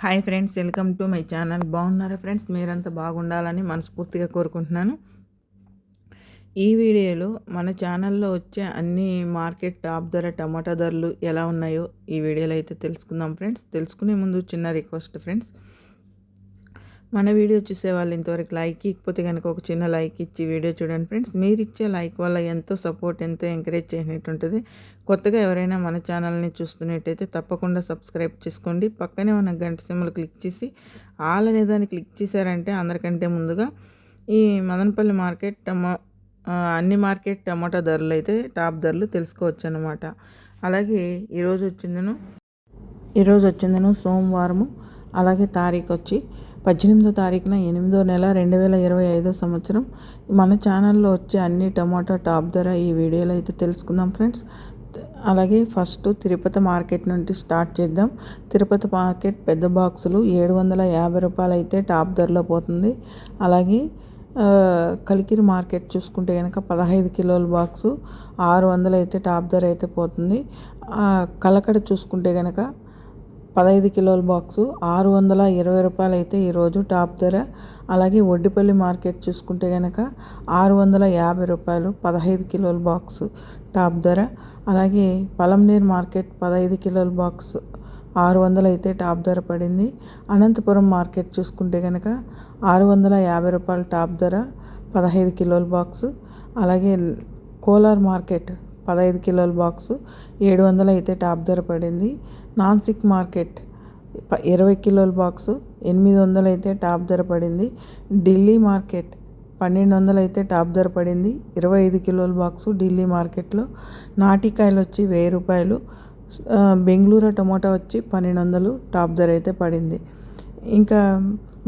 Hi friends welcome to my channel. బాగున్నారా friends? మీరంతా బాగుండాలని మనస్ఫూర్తిగా కోరుకుంటున్నాను. ఈ వీడియోలో మన ఛానల్లో వచ్చే అన్ని మార్కెట్ టాప్ ధర టమాటా ధరలు ఎలా ఉన్నాయో ఈ వీడియోలో అయితే తెలుసుకుందాం ఫ్రెండ్స్. తెలుసుకునే ముందు చిన్న రిక్వెస్ట్ ఫ్రెండ్స్. మన వీడియో చూసే వాళ్ళు ఇంతవరకు లైక్ ఇకపోతే కనుక ఒక చిన్న లైక్ ఇచ్చి వీడియో చూడండి ఫ్రెండ్స్. మీరు ఇచ్చే లైక్ వల్ల ఎంతో సపోర్ట్ ఎంతో ఎంకరేజ్ చేసినట్టు ఉంటుంది. కొత్తగా ఎవరైనా మన ఛానల్ని చూస్తున్నట్టయితే తప్పకుండా సబ్స్క్రైబ్ చేసుకోండి. పక్కనే ఉన్న గంట సింబల్ క్లిక్ చేసి ఆల్ అనే దాన్ని క్లిక్ చేశారంటే అందరికంటే ముందుగా ఈ మదనపల్లి మార్కెట్ టమా అన్ని మార్కెట్ టమాటా ధరలు అయితే టాప్ ధరలు తెలుసుకోవచ్చు అనమాట అలాగే ఈరోజు వచ్చిందను ఈరోజు వచ్చిందను సోమవారము అలాగే తారీఖు వచ్చి పద్దెనిమిదో తారీఖున ఎనిమిదో నెల రెండు వేల ఇరవై ఐదో సంవత్సరం. మన ఛానల్లో వచ్చే అన్ని టమాటా టాప్ ధర ఈ వీడియోలో అయితే తెలుసుకుందాం ఫ్రెండ్స్. అలాగే ఫస్ట్ తిరుపతి మార్కెట్ నుండి స్టార్ట్ చేద్దాం. తిరుపతి మార్కెట్ పెద్ద బాక్సులు ఏడు వందల యాభై రూపాయలు అయితే టాప్ ధరలో పోతుంది. అలాగే కలికిరి మార్కెట్ చూసుకుంటే కనుక పదహైదు కిలోల బాక్సు ఆరు వందలు అయితే టాప్ ధర అయితే పోతుంది. కలకడ చూసుకుంటే కనుక పదహైదు కిలోల బాక్సు ఆరు వందల ఇరవై రూపాయలు అయితే ఈరోజు టాప్ ధర. అలాగే ఒడ్డిపల్లి మార్కెట్ చూసుకుంటే కనుక ఆరు వందల యాభై రూపాయలు పదహైదు కిలోల బాక్సు టాప్ ధర. అలాగే పలంనీర్ మార్కెట్ పదహైదు కిలోల బాక్స్ ఆరు వందలు అయితే టాప్ ధర పడింది. అనంతపురం మార్కెట్ చూసుకుంటే కనుక ఆరు వందల యాభై రూపాయలు టాప్ ధర పదహైదు కిలోల బాక్సు. అలాగే కోలార్ మార్కెట్ పదహైదు కిలోల బాక్సు ఏడు వందలు అయితే టాప్ ధర పడింది. నాన్సిక్ మార్కెట్ ఇరవై కిలోల బాక్సు ఎనిమిది వందలు అయితే టాప్ ధర పడింది. ఢిల్లీ మార్కెట్ పన్నెండు వందలు అయితే టాప్ ధర పడింది. ఇరవై ఐదు కిలోల బాక్సు ఢిల్లీ మార్కెట్లో. నాటికాయలు వచ్చి వెయ్యి రూపాయలు. బెంగళూరు టమోటా వచ్చి పన్నెండు వందలు టాప్ ధర అయితే పడింది. ఇంకా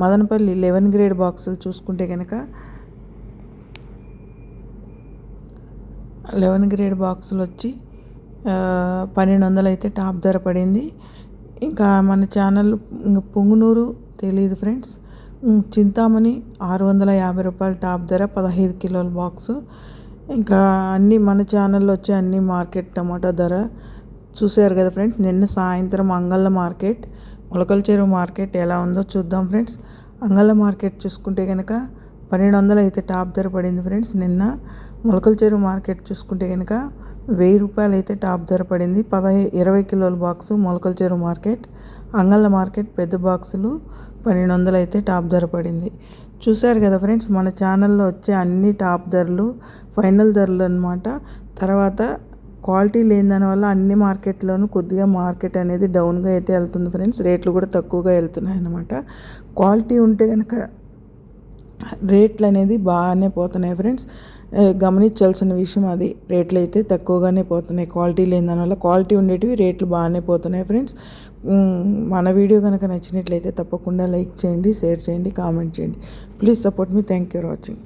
మదనపల్లి లెవెన్ గ్రేడ్ బాక్సులు చూసుకుంటే కనుక లెవెన్ గ్రేడ్ బాక్సులు వచ్చి పన్నెండు వందలు అయితే టాప్ ధర పడింది. ఇంకా మన ఛానల్ పొంగునూరు తెలియదు ఫ్రెండ్స్. చింతామణి ఆరు వందల యాభై రూపాయల టాప్ ధర పదహైదు కిలోల బాక్సు. ఇంకా అన్ని మన ఛానల్లో వచ్చే అన్ని మార్కెట్ టమాటా ధర. చూసారు కదా ఫ్రెండ్స్ నిన్న సాయంత్రం అంగళ్ళ మార్కెట్ మొలకల చెరువు మార్కెట్ ఎలా ఉందో చూద్దాం ఫ్రెండ్స్. అంగళ్ళ మార్కెట్ చూసుకుంటే కనుక పన్నెండు వందలు అయితే టాప్ ధర పడింది ఫ్రెండ్స్ నిన్న. మొలకల చెరువు మార్కెట్ చూసుకుంటే కనుక వెయ్యి రూపాయలు అయితే టాప్ ధర పడింది. పదహై ఇరవై కిలోల బాక్సు మొలకల చెరువు మార్కెట్ అంగళ్ళ మార్కెట్ పెద్ద బాక్సులు పన్నెండు వందలు అయితే టాప్ ధర పడింది. చూశారు కదా ఫ్రెండ్స్ మన ఛానల్లో వచ్చే అన్ని టాప్ ధరలు ఫైనల్ ధరలు అనమాట తర్వాత క్వాలిటీ లేని దానివల్ల అన్ని మార్కెట్లోనూ కొద్దిగా మార్కెట్ అనేది డౌన్గా అయితే వెళ్తుంది ఫ్రెండ్స్. రేట్లు కూడా తక్కువగా వెళ్తున్నాయి అన్నమాట. క్వాలిటీ ఉంటే కనుక రేట్లు అనేది బాగానే పోతున్నాయి ఫ్రెండ్స్. గమనించాల్సిన విషయం అది. రేట్లు అయితే తక్కువగానే పోతున్నాయి. క్వాలిటీ లేని దానివల్ల క్వాలిటీ ఉండేటివి రేట్లు బాగానే పోతున్నాయి ఫ్రెండ్స్. మన వీడియో కనుక నచ్చినట్లయితే తప్పకుండా లైక్ చేయండి షేర్ చేయండి కామెంట్ చేయండి. Please support me. Thank you for watching.